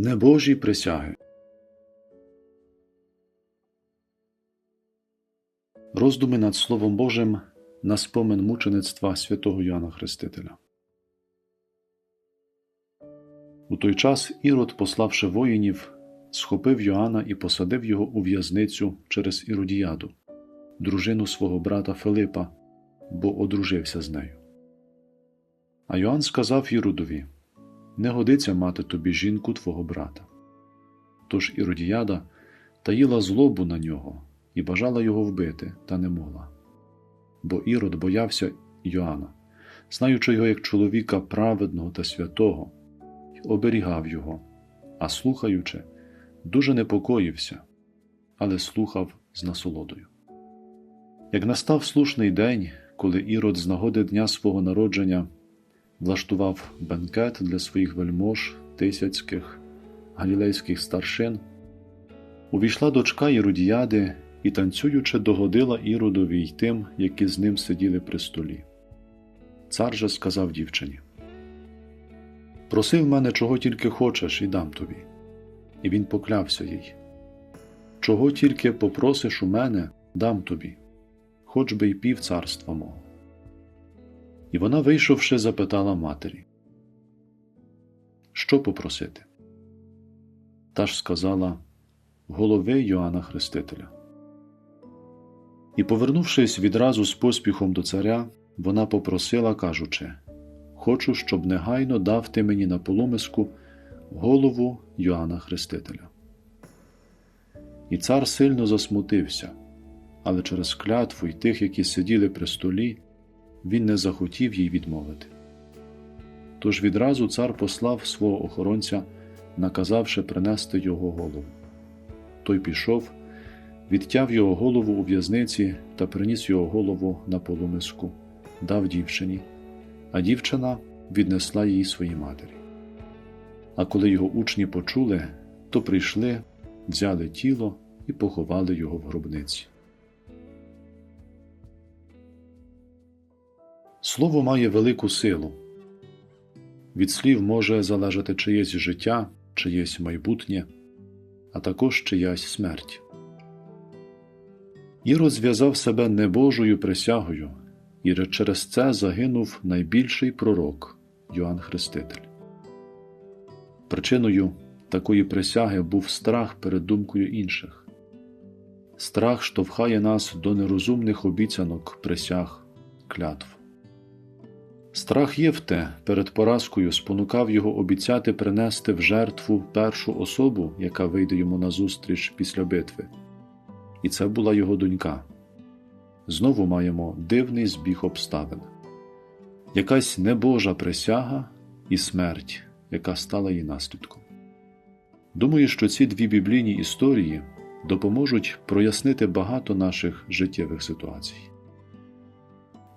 Небожі присяги. Роздуми над Словом Божим на спомин мучеництва святого Йоанна Хрестителя. У той час Ірод, пославши воїнів, схопив Йоанна і посадив його у в'язницю через Іродіяду, дружину свого брата Филипа, бо одружився з нею. А Йоанн сказав Іродові Не годиться мати тобі жінку твого брата. Тож Іродіяда таїла злобу на нього і бажала його вбити, та не могла. Бо Ірод боявся Йоанна, знаючи його як чоловіка праведного та святого, й оберігав його, а слухаючи, дуже непокоївся, але слухав з насолодою. Як настав слушний день, коли Ірод з нагоди дня свого народження влаштував бенкет для своїх вельмож, тисяцьких, галілейських старшин, увійшла дочка Іродіяди і, танцюючи, догодила Іродові й тим, які з ним сиділи при столі. Цар же сказав дівчині: Проси в мене, чого тільки хочеш, і дам тобі. І він поклявся їй: Чого тільки попросиш у мене, дам тобі, хоч би й пів царства мого. І вона, вийшовши, запитала матері, Що попросити? Та ж сказала голови Йоанна Хрестителя. І, повернувшись відразу з поспіхом до царя, вона попросила, кажучи Хочу, щоб негайно дав ти мені на полумиску голову Йоанна Хрестителя. І цар сильно засмутився, але через клятву й тих, які сиділи при столі, він не захотів їй відмовити. Тож відразу цар послав свого охоронця, наказавши принести його голову. Той пішов, відтяв його голову у в'язниці та приніс його голову на полумиску, дав дівчині, а дівчина віднесла її своїй матері. А коли його учні почули, то прийшли, взяли тіло і поховали його в гробниці. Слово має велику силу. Від слів може залежати чиєсь життя, чиєсь майбутнє, а також чиясь смерть. І розв'язав себе небожою присягою, і через це загинув найбільший пророк Йоанн Хреститель. Причиною такої присяги був страх перед думкою інших. Страх штовхає нас до нерозумних обіцянок, присяг, клятв. Страх Євте перед поразкою спонукав його обіцяти принести в жертву першу особу, яка вийде йому назустріч після битви. І це була його донька. Знову маємо дивний збіг обставин якась небожа присяга і смерть, яка стала її наслідком. Думаю, що ці дві біблійні історії допоможуть прояснити багато наших життєвих ситуацій.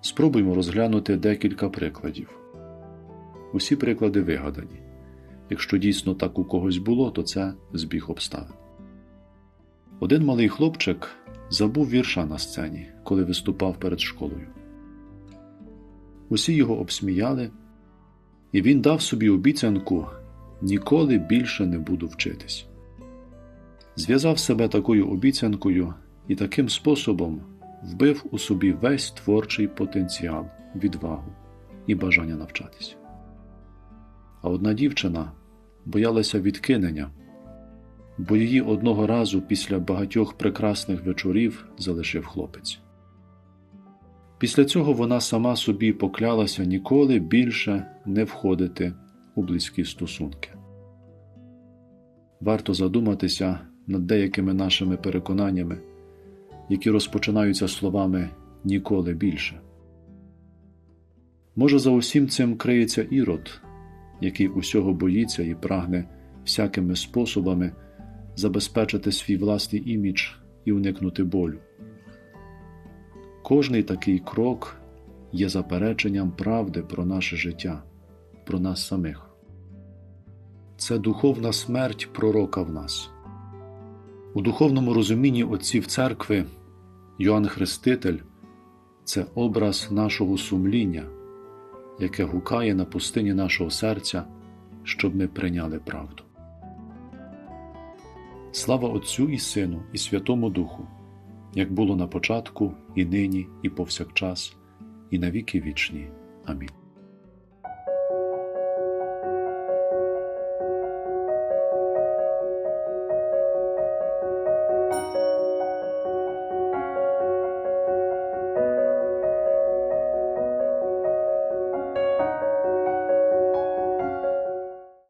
Спробуймо розглянути декілька прикладів. Усі приклади вигадані. Якщо дійсно так у когось було, то це збіг обставин. Один малий хлопчик забув вірша на сцені, коли виступав перед школою. Усі його обсміяли, і він дав собі обіцянку ніколи більше не буду вчитись. Зв'язав себе такою обіцянкою і таким способом вбив у собі весь творчий потенціал, відвагу і бажання навчатися. А одна дівчина боялася відкинення, бо її одного разу після багатьох прекрасних вечорів залишив хлопець. Після цього вона сама собі поклялася ніколи більше не входити у близькі стосунки. Варто задуматися над деякими нашими переконаннями, які розпочинаються словами ніколи більше. Може, за усім цим криється ірод, який усього боїться і прагне всякими способами забезпечити свій власний імідж і уникнути болю. Кожний такий крок є запереченням правди про наше життя, про нас самих. Це духовна смерть пророка в нас. У духовному розумінні отців церкви Йоанн Хреститель це образ нашого сумління, яке гукає на пустині нашого серця, щоб ми прийняли правду. Слава Отцю і Сину, і Святому Духу, як було на початку, і нині, і повсякчас, і на віки вічні. Амінь.